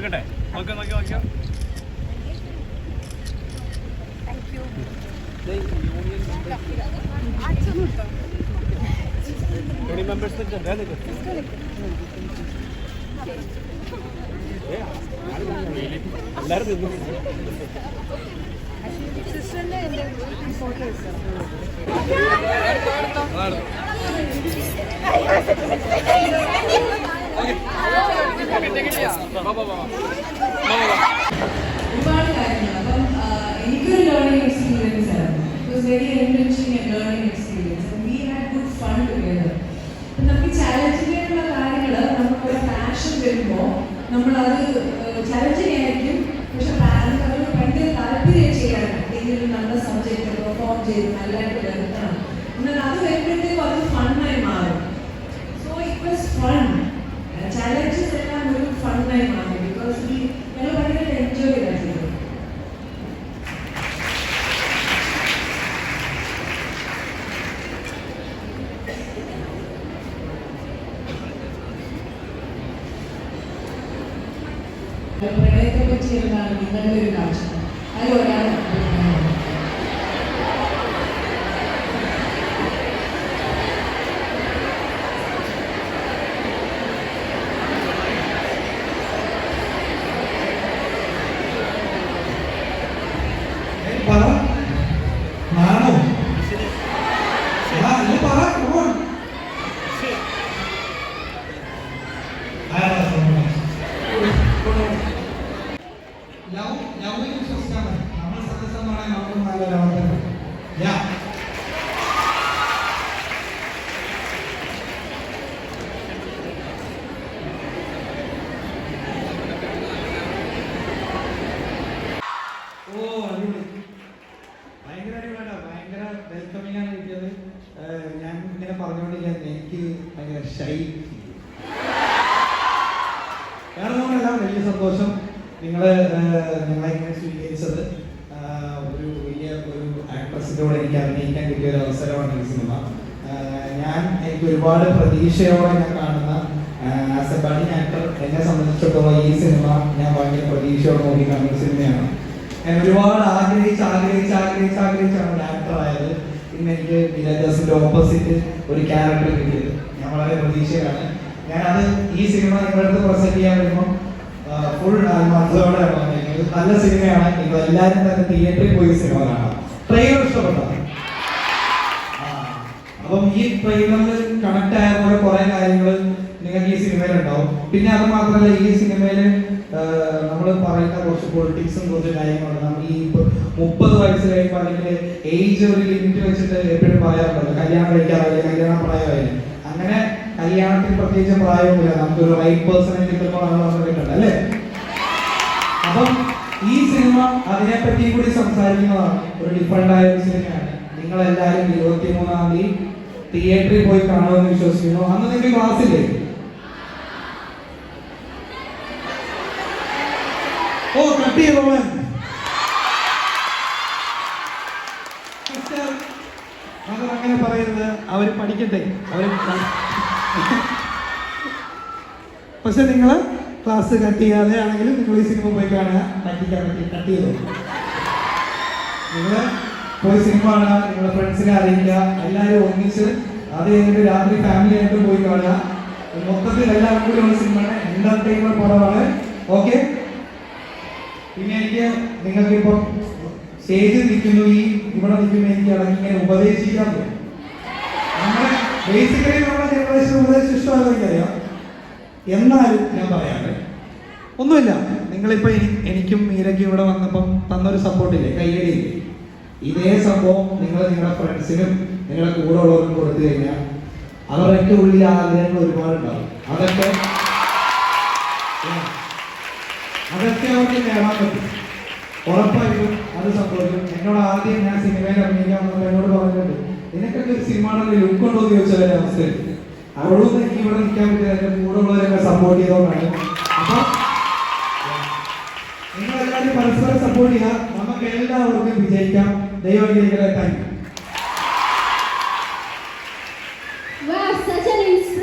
എടുക്കട്ടെ? നോക്കിയോ നോക്കിയോ നോക്കിയോ യൂണിയൻ മെമ്പേഴ്സ് എല്ലാവരും എന്റെ ഫോട്ടോ ഒരുപാട് കാര്യങ്ങൾ അപ്പം എനിക്കൊരു ലേണിംഗ് എക്സ്പീരിയൻസ് ആയിരുന്നു it very enriching and learning experience and we had good fun together നമുക്ക് ചാലഞ്ച് ചെയ്യാനുള്ള കാര്യങ്ങൾ നമുക്കൊരു പാഷൻ വരുമ്പോൾ നമ്മളത് ചാലഞ്ച് ചെയ്യാനായിരിക്കും പക്ഷെ പാരൻസ് അവർ ഭയങ്കര താല്പര്യം ചെയ്യാനാണ് ഏതെങ്കിലും നല്ല സബ്ജക്റ്റ് പെർഫോം ചെയ്ത് നല്ലതായിട്ട് വരുത്തണം എന്നാൽ അത് വരുമ്പോഴത്തേക്കും കുറച്ച് ഫണ്ണായി മാറും so it was fun challenges എല്ലാം ഒരു ഫണ്ണായി മാറി ബിക്കോസ് ഞങ്ങൾ ഭയങ്കര എൻജോയ് ചെയ്തായിരുന്നു ചെയ്തത് പ്രണയത്തെ പറ്റി എന്താണ് നിങ്ങളുടെ ഒരു കാഴ്ച? അതിൽ ഒരാൾ ഏഹ് ഞാൻ ഇങ്ങനെ പറഞ്ഞുകൊണ്ടിരിക്കാൻ എനിക്ക് ഭയങ്കര ഷൈ വേറൊന്നുമല്ല വലിയ സന്തോഷം നിങ്ങൾ നിങ്ങളെ ഇങ്ങനെ സ്വീകരിച്ചത്. ഒരു വലിയ ഒരു ആക്ട്രസിന്റെ കൂടെ എനിക്ക് അഭിനയിക്കാൻ കിട്ടിയ ഒരു അവസരമാണ് ഈ സിനിമ. ഞാൻ എനിക്ക് ഒരുപാട് പ്രതീക്ഷയോടെ ഞാൻ കാണുന്ന ആസ് എ ബഡി ആക്ടർ എന്നെ സംബന്ധിച്ചിടത്തോളം ഈ സിനിമ ഞാൻ ഭയങ്കര പ്രതീക്ഷയോടെ നോക്കി കാണുന്ന സിനിമയാണ്. ഞാൻ ഒരുപാട് ആഗ്രഹിച്ച് ആഗ്രഹിച്ച് ആഗ്രഹിച്ച് ആഗ്രഹിച്ചാണ് ആക്ടർ ആയത്. ഇന്ന് എനിക്ക് ഓപ്പോസിറ്റ് ഒരു ക്യാരക്ടർ കിട്ടിയത്. ഞാൻ വളരെ പ്രതീക്ഷയിലാണ്. ഞാനത് ഈ സിനിമ നിങ്ങളുടെ അടുത്ത് പ്രസന്റ് ചെയ്യാൻ വരുമ്പോൾ ഫുൾ ആത്മാർത്ഥതയോടെയാണ് നല്ല സിനിമയാണ് നിങ്ങൾ എല്ലാവരും തന്നെ തിയേറ്ററിൽ പോയി സിനിമ കാണാം ട്രെയിലർ ഇഷ്ടപ്പെട്ടോ? അപ്പം ഈ ട്രെയിലറിൽ കണക്ട് ആയ പോലെ കുറെ കാര്യങ്ങൾ നിങ്ങൾക്ക് ഈ സിനിമയിൽ ഉണ്ടാവും. പിന്നെ അത് മാത്രമല്ല ഈ സിനിമയിൽ നമ്മൾ പറയുന്ന കുറച്ച് പൊളിറ്റിക്സും കുറച്ച് കാര്യങ്ങളുണ്ട്. നമ്മൾ ഈ ഇപ്പൊ മുപ്പത് വയസ്സ് കഴിയുമ്പോൾ അല്ലെങ്കിൽ ഏജ് ഒരു ലിമിറ്റ് വെച്ചിട്ട് എപ്പോഴും പറയാറുണ്ടല്ലോ. കല്യാണം കഴിക്കാറില്ല കല്യാണം പ്രായമായില്ല. അങ്ങനെ കല്യാണത്തിന് പ്രത്യേകിച്ച് പ്രായമൊന്നുമില്ല. നമുക്കൊരു റൈറ്റ് പേഴ്സണെ കിട്ടുമ്പോൾ നമ്മൾ പറഞ്ഞിട്ടുണ്ട് അല്ലേ? അപ്പം ഈ സിനിമ അതിനെ പറ്റി കൂടി സംസാരിക്കുന്നതാണ്. ഒരു ഡിഫറെന്റ് ആയ ഒരു സിനിമയാണ് നിങ്ങൾ എല്ലാവരും ഇരുപത്തി മൂന്നാം തീയതി തിയേറ്ററിൽ പോയി കാണുമെന്ന് വിശ്വസിക്കുന്നു. അന്ന് നിങ്ങൾക്ക് ക്ലാസ് ഇല്ലേ? ഓ കട്ട് ചെയ്തോളാൻ പറയരുത്. അവർ പഠിക്കട്ടെ. അവർ പക്ഷെ നിങ്ങൾ ക്ലാസ് കട്ട് ചെയ്യാതെ ആണെങ്കിലും നിങ്ങൾ ഈ സിനിമ പോയി കാണുക. പറ്റിക്കാൻ പറ്റി കട്ട് ചെയ്തു. നിങ്ങൾ പോയി സിനിമ കാണുക നിങ്ങളുടെ ഫ്രണ്ട്സിനെ അറിയിക്കുക എല്ലാവരും ഒന്നിച്ച് അത് കഴിഞ്ഞിട്ട് രാത്രി ഫാമിലി ആയിട്ട് പോയി കാണുക. മൊത്തത്തിൽ എല്ലാവരും കൂടി ഉള്ള സിനിമയാണ് എന്റർടൈൻമെന്റ് പടമാണ് ഓക്കെ പിന്നെ എനിക്ക് നിങ്ങൾക്ക് ഇപ്പം സ്റ്റേജിൽ നിൽക്കുന്നു. ഈ ഇവിടെ നിൽക്കുന്ന എനിക്ക് ഇടയ്ക്ക് ഇങ്ങനെ ഉപദേശിക്കാൻ നമ്മുടെ ബേസിക്കലി നമ്മുടെ ജനറേഷൻ ഉപദേശം എനിക്കറിയാം എന്നാലും ഞാൻ പറയാറ് ഒന്നുമില്ല. നിങ്ങളിപ്പോ എനി- എനിക്കും മീരയ്ക്കും ഇവിടെ വന്നപ്പം തന്നൊരു സപ്പോർട്ടില്ലേ കയ്യടി. ഇതേ സംഭവം നിങ്ങൾ നിങ്ങളുടെ ഫ്രണ്ട്സിനും നിങ്ങളുടെ കൂടെ ഉള്ളവർക്കും കൊടുത്തു കഴിഞ്ഞാൽ അവരുടെ ഉള്ളിൽ ആഗ്രഹങ്ങൾ ഒരുപാടുണ്ടാവും. അതൊക്കെ അതൊക്കെ അവർക്ക് നേടാൻ പറ്റും. ഉറപ്പായിട്ടും അത് സംഭവിക്കും. എന്നോട് ആദ്യം ഞാൻ സിനിമയിൽ അഭിനയിക്കാൻ എന്നോട് പറഞ്ഞിട്ടുണ്ട് നിനക്കൊക്കെ ഒരു സിനിമയാണെങ്കിൽ ലുക്ക് എന്ന് ചോദിച്ച ഒരു അവസ്ഥയിൽ അവളൊന്നും എനിക്ക് ഇവിടെ നിൽക്കാൻ പറ്റില്ല. കൂടെ ഉള്ളവരൊക്കെ സപ്പോർട്ട് ചെയ്തോണ്ടാണ് അപ്പൊ നിങ്ങളെല്ലാവരും പരസ്പരം സപ്പോർട്ട് ചെയ്യുക. നമുക്ക് എല്ലാവർക്കും വിജയിക്കാം. ദൈവം താങ്ക് യു